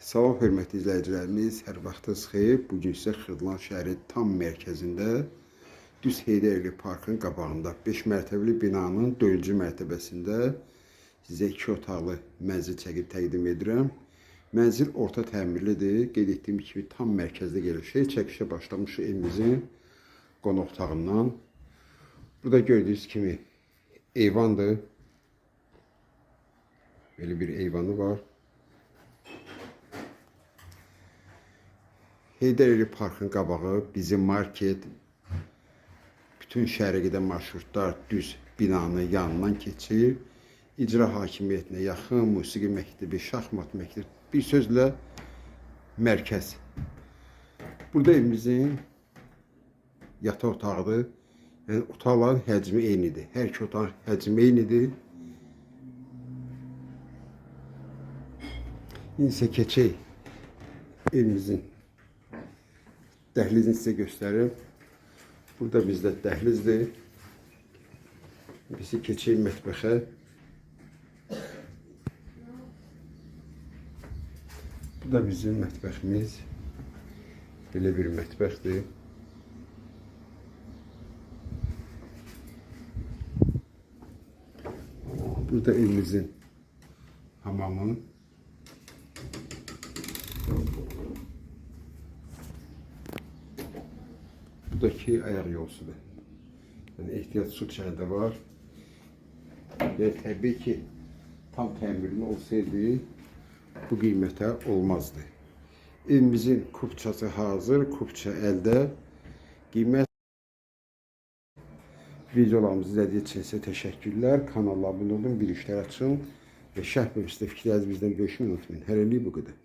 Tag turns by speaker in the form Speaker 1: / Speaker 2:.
Speaker 1: Salam hörmətli izləyicilərimiz, hər vaxtınız xeyir. Bu gün sizə Xırdalan tam mərkəzində Düz Heydərli Parkın qabağında 5 mərtəbəli binanın 4-cü mərtəbəsində sizə 2 otaqlı mənzil çəkib təqdim edirəm. Mənzil orta təmirlidir. Qeyd etdiyim kimi tam mərkəzdə yerləşir. Çəkişə başlamışıq evimizin qonaq otağından. Burada gördüyünüz kimi eyvandır. Belə bir eyvanı var. Heydərli Parkın qabağı, bizim market, bütün şərqidə marşrutlar düz binanın yanından keçir. İcra hakimiyyətinə yaxın musiqi məktəbi, şahmat məktəbi, bir sözlə mərkəz. Burada evimizin yataq otağıdır. Yəni otaqların həcmi eynidir. Hər iki otağın həcmi eynidir. İndi isə keçək evimizin dəhlizini sizə göstərim. Burada bizdə dəhlizdir. Bizi keçək mətbəxə. Bu da bizim mətbəximiz. Belə bir mətbəxdir. Burada evimizin hamamı. Buradaki ayaq yolsudur. Yəni ehtiyat su çayı da var. Və təbii ki, tam təmirli olsaydı bu qiymətə olmazdı. Evimizin kupçası hazır, kupça əldə. Qiymət videolarımızı izlədiyiniz üçün sizə təşəkkürlər. Kanala abunə olun, bir işlər açın və şərh bölümündə fikirlərinizi bizdən bölüşmeyi unutmayın. Hələlik bu qədər.